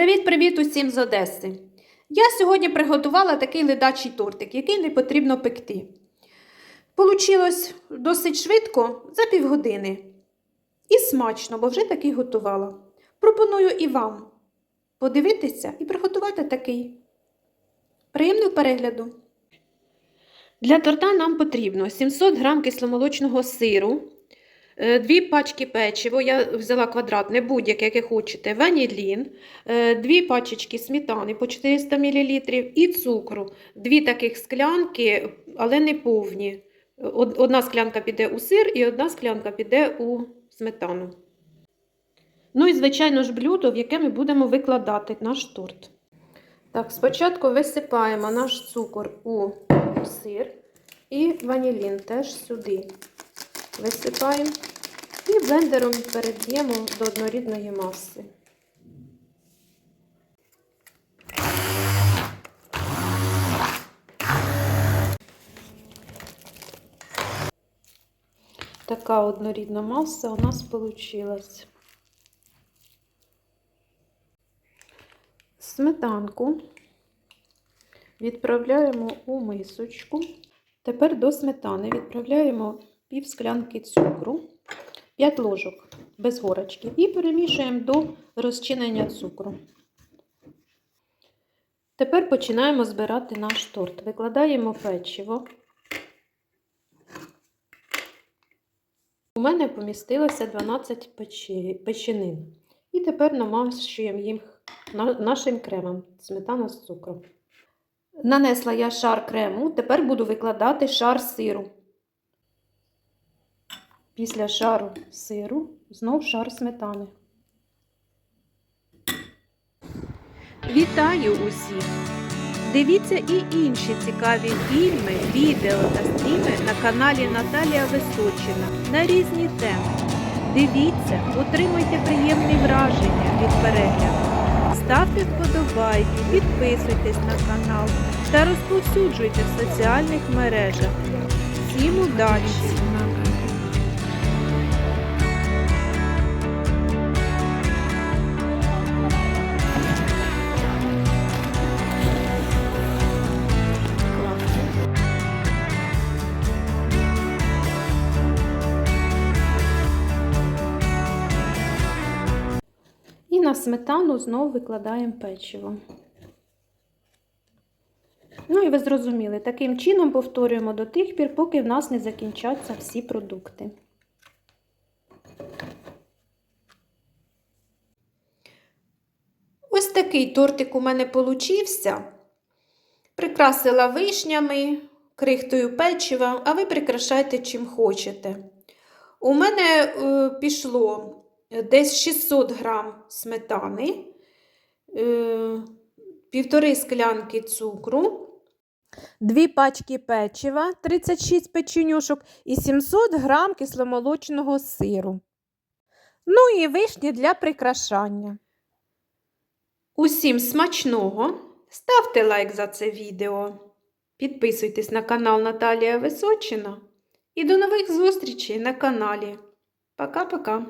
Привіт-привіт усім з Одеси! Я сьогодні приготувала такий ледачий тортик, який не потрібно пекти. Получилось досить швидко за півгодини. І смачно, бо вже такий готувала. Пропоную і вам подивитися і приготувати такий. Приємного перегляду! Для торта нам потрібно 700 г кисломолочного сиру, дві пачки печива, я взяла квадратне, будь-яке, яке хочете, ванілін, е, дві пачечки сметани по 400 мл і цукру. Дві таких склянки, але не повні. Одна склянка піде у сир і одна склянка піде у сметану. Ну і, звичайно ж, блюдо, в яке ми будемо викладати наш торт. Так, спочатку висипаємо наш цукор у сир і ванілін теж сюди висипаємо і блендером переб'ємо до однорідної маси. Така однорідна маса у нас вийшла. Сметанку відправляємо у мисочку. Тепер до сметани відправляємо пів склянки цукру, 5 ложок без горочки і перемішуємо до розчинення цукру. Тепер починаємо збирати наш торт. Викладаємо печиво. У мене помістилося 12 печі- печенин. І тепер намащуємо їх нашим кремом сметана з цукром. Нанесла я шар крему, тепер буду викладати шар сиру. Після шару сиру знов шар сметани. Вітаю усіх! Дивіться і інші цікаві фільми, відео та стріми на каналі Наталія Височина на різні теми. Дивіться, отримуйте приємні враження від перегляду. Ставте вподобайки, підписуйтесь на канал та розповсюджуйте в соціальних мережах. Всім удачі! На сметану знову викладаємо печиво. Ну і ви зрозуміли, таким чином повторюємо до тих пір, поки в нас не закінчаться всі продукти. Ось такий тортик у мене получився. Прикрасила вишнями, крихтою печива, а ви прикрашайте чим хочете. У мене е, пішло десь 600 грам сметани, е, півтори склянки цукру, Дві пачки печива, 36 печенюшок і 700 грам кисломолочного сиру. Ну і вишні для прикрашання. Усім смачного! Ставте лайк за це відео. Підписуйтесь на канал Наталія Височина. І до нових зустрічей на каналі. Пока-пока!